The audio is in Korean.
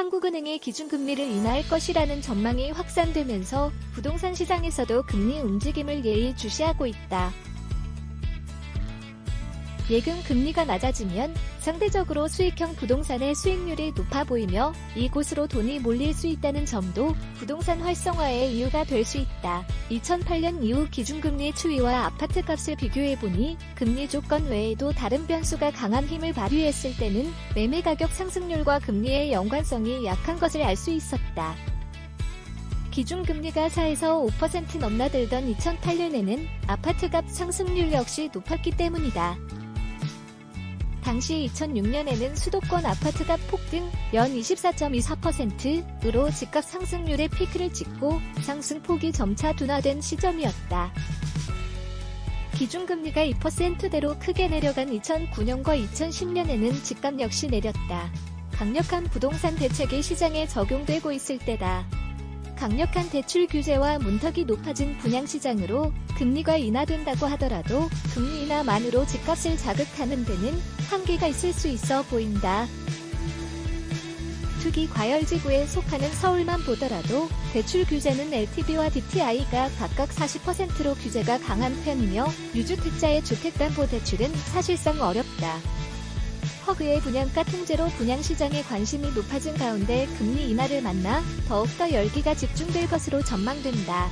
한국은행이 기준금리를 인하할 것이라는 전망이 확산되면서 부동산 시장에서도 금리 움직임을 예의주시하고 있다. 예금 금리가 낮아지면 상대적으로 수익형 부동산의 수익률이 높아 보이며 이곳으로 돈이 몰릴 수 있다는 점도 부동산 활성화의 이유가 될 수 있다. 2008년 이후 기준금리 추이와 아파트값을 비교해보니 금리 조건 외에도 다른 변수가 강한 힘을 발휘했을 때는 매매 가격 상승률과 금리의 연관성이 약한 것을 알 수 있었다. 기준금리가 4에서 5% 넘나들던 2008년에는 아파트값 상승률 역시 높았기 때문이다. 당시 2006년에는 수도권 아파트값 폭등 연 24.24%으로 집값 상승률의 피크를 찍고 상승폭이 점차 둔화된 시점이었다. 기준금리가 2%대로 크게 내려간 2009년과 2010년에는 집값 역시 내렸다. 강력한 부동산 대책이 시장에 적용되고 있을 때다. 강력한 대출 규제와 문턱이 높아진 분양시장으로 금리가 인하된다고 하더라도 금리 인하만으로 집값을 자극하는 데는 한계가 있을 수 있어 보인다. 투기 과열 지구에 속하는 서울만 보더라도 대출 규제는 LTV와 DTI가 각각 40%로 규제가 강한 편이며 유주택자의 주택담보대출은 사실상 어렵다. 허그의 분양가 통제로 분양시장에 관심이 높아진 가운데 금리 인하를 만나 더욱더 열기가 집중될 것으로 전망된다.